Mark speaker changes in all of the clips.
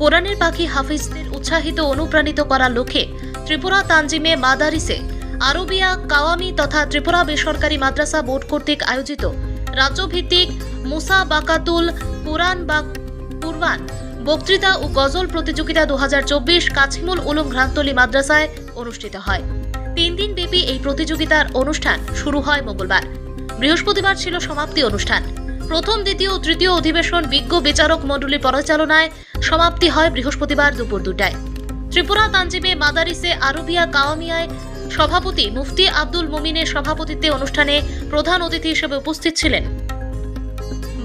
Speaker 1: কোরআনের পাখি হাফিজদের উৎসাহিত অনুপ্রাণিত করার লক্ষ্যে ত্রিপুরা তানজিমে মাদারিসে আরবিয়া কাওয়ামি তথা ত্রিপুরা বেসরকারি মাদ্রাসা বোর্ড কর্তৃক আয়োজিত রাজ্যভিত্তিক মুসা বাকাতুল কোরআন বা কুরবান বক্তৃতা ও গজল প্রতিযোগিতা দু হাজার চব্বিশ কাছিমুল উলুম ঘ্রান্তলি মাদ্রাসায় অনুষ্ঠিত হয় তিন দিন ব্যাপী এই প্রতিযোগিতার অনুষ্ঠান শুরু হয় মঙ্গলবার বৃহস্পতিবার ছিল সমাপ্তি অনুষ্ঠান প্রথম দ্বিতীয় ও তৃতীয় অধিবেশন বিজ্ঞ বিচারক মণ্ডলী পরিচালনায় সমাপ্তি হয় বৃহস্পতিবার দুপুর দুটায় ত্রিপুরা তাঞ্জিমে মাদারিসে আরবিয়া কাওয়ামিয়ায় সভাপতি মুফতি আব্দুল মুমিনের সভাপতিত্বে অনুষ্ঠানে প্রধান অতিথি হিসেবে উপস্থিত ছিলেন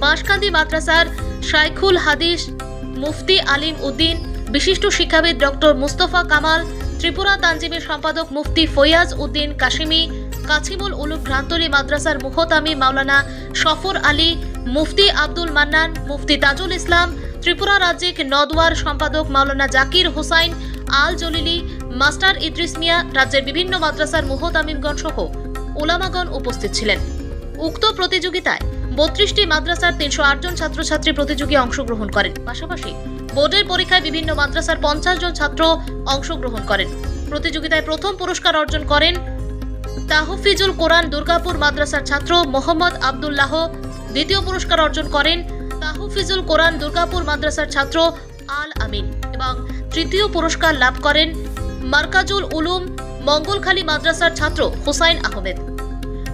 Speaker 1: বাঁশকান্দি মাদ্রাসার শাইখুল হাদিস মুফতি আলিম উদ্দিন বিশিষ্ট শিক্ষাবিদ ডক্টর মুস্তফা কামাল ত্রিপুরা তানজিমের সম্পাদক মুফতি ফৈয়াজ উদ্দিন কাশিমি কাছিমুল উলুক ভ্রান্তরী মাদ্রাসার মুহতামি মাওলানা সফর আলী মুফতি আব্দুল মান্নান মুফতি তাজুল ইসলাম ত্রিপুরা রাজ্যিক নদওয়ার সম্পাদক মাওলানা জাকির হোসাইন আল জলিলি মাস্টার ইদ্রিস মিয়া রাজ্যের বিভিন্ন মাদ্রাসার মুহতামিমগণ সহ ওলামাগণ উপস্থিত ছিলেন উক্ত প্রতিযোগিতায় বত্রিশটি মাদ্রাসার তিনশো জন ছাত্রছাত্রী প্রতিযোগী অংশগ্রহণ করেন পাশাপাশি বোর্ডের পরীক্ষায় বিভিন্ন মাদ্রাসার পঞ্চাশ জন ছাত্র অংশগ্রহণ করেন প্রতিযোগিতায় প্রথম পুরস্কার অর্জন করেন তাহফিজুল কোরআন দুর্গাপুর মাদ্রাসার ছাত্র মোহাম্মদ আবদুল্লাহ দ্বিতীয় পুরস্কার অর্জন করেন তাহফিজুল কোরআন দুর্গাপুর মাদ্রাসার ছাত্র আল আমিন এবং তৃতীয় পুরস্কার লাভ করেন মার্কাজুল উলুম মঙ্গলখালী মাদ্রাসার ছাত্র হুসাইন আহমেদ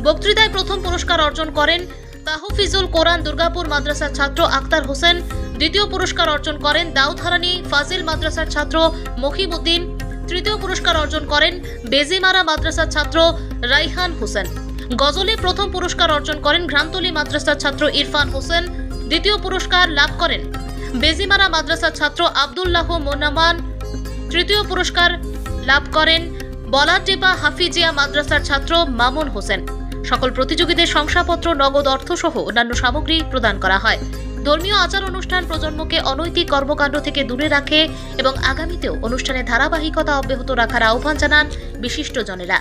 Speaker 1: বক্তৃতায় প্রথম পুরস্কার অর্জন করেন তাহফিজুল কোরআন দুর্গাপুর মাদ্রাসার ছাত্র আক্তার হোসেন দ্বিতীয় পুরস্কার অর্জন করেন দাউথারানি ফাজিল মাদ্রাসার ছাত্র মহিমুদ্দিন তৃতীয় পুরস্কার অর্জন করেন বেজিমারা মাদ্রাসার ছাত্র রাইহান হোসেন গজলে প্রথম পুরস্কার অর্জন করেন ভ্রান্তলি মাদ্রাসার ছাত্র ইরফান হোসেন দ্বিতীয় পুরস্কার লাভ করেন বেজিমারা মাদ্রাসার ছাত্র আবদুল্লাহ মোনামান তৃতীয় পুরস্কার লাভ করেন বলাটেপা হাফিজিয়া মাদ্রাসার ছাত্র মামুন হোসেন সকল প্রতিযোগীদের শংসাপত্র নগদ অর্থসহ অন্যান্য সামগ্রী প্রদান করা হয় ধর্মীয় আচার অনুষ্ঠান প্রজন্মকে অনৈতিক কর্মকাণ্ড থেকে দূরে রাখে এবং আগামীতেও অনুষ্ঠানে ধারাবাহিকতা অব্যাহত রাখার আহ্বান জানান বিশিষ্টজনেরা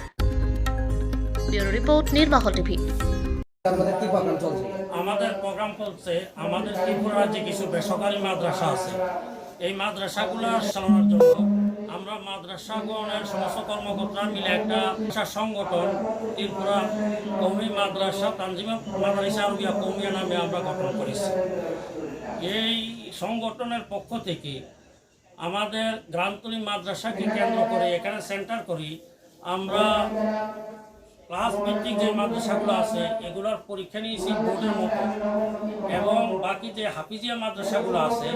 Speaker 1: ব্যুরো রিপোর্ট নির্বাহ টিভি
Speaker 2: আমাদের প্রোগ্রাম চলছে আমাদের ত্রিপুরা রাজ্যে কিছু বেসরকারি মাদ্রাসা আছে এই মাদ্রাসাগুলো চালানোর জন্য আমরা মাদ্রাসাগণের সমস্ত কর্মকর্তা মিলে একটা সংগঠন ত্রিপুরা কমি মাদ্রাসা তানজিমা মাদ্রাসা আরবিয়া কৌমিয়া নামে আমরা গঠন করেছি এই সংগঠনের পক্ষ থেকে আমাদের গ্রামতলী মাদ্রাসাকে কেন্দ্র করে এখানে সেন্টার করি আমরা ক্লাস ভিত্তিক যে মাদ্রাসাগুলো আছে এগুলোর পরীক্ষা নিয়েছি বোর্ডের মতো এবং বাকি যে হাফিজিয়া মাদ্রাসাগুলো আছে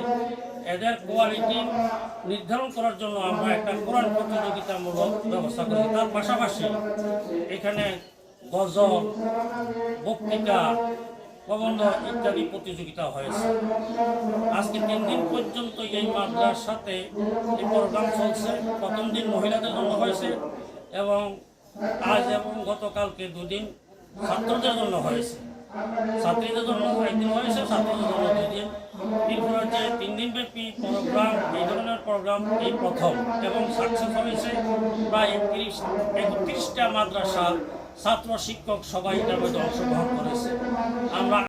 Speaker 2: এদের কোয়ালিটি নির্ধারণ করার জন্য আমরা একটা কোরআন প্রতিযোগিতামূলক ব্যবস্থা করি তার পাশাপাশি এখানে গজল বক্তৃতা প্রবন্ধ ইত্যাদি প্রতিযোগিতা হয়েছে আজকে তিন দিন পর্যন্ত এই মাদ্রাসাতে এই প্রোগ্রাম চলছে প্রথম দিন মহিলাদের জন্য হয়েছে এবং আজ এবং গতকালকে দুদিন ছাত্রদের জন্য হয়েছে ছাত্রীদের জন্য একদিন হয়েছে ছাত্রদের জন্য দুদিন ত্রিপুরার যে তিন দিন ব্যাপী প্রোগ্রাম এই ধরনের প্রোগ্রাম এই প্রথম এবং সাকসেস হয়েছে প্রায় একত্রিশ একত্রিশটা মাদ্রাসা ছাত্র শিক্ষক সবাই এটার মধ্যে অংশগ্রহণ করেছে আমরা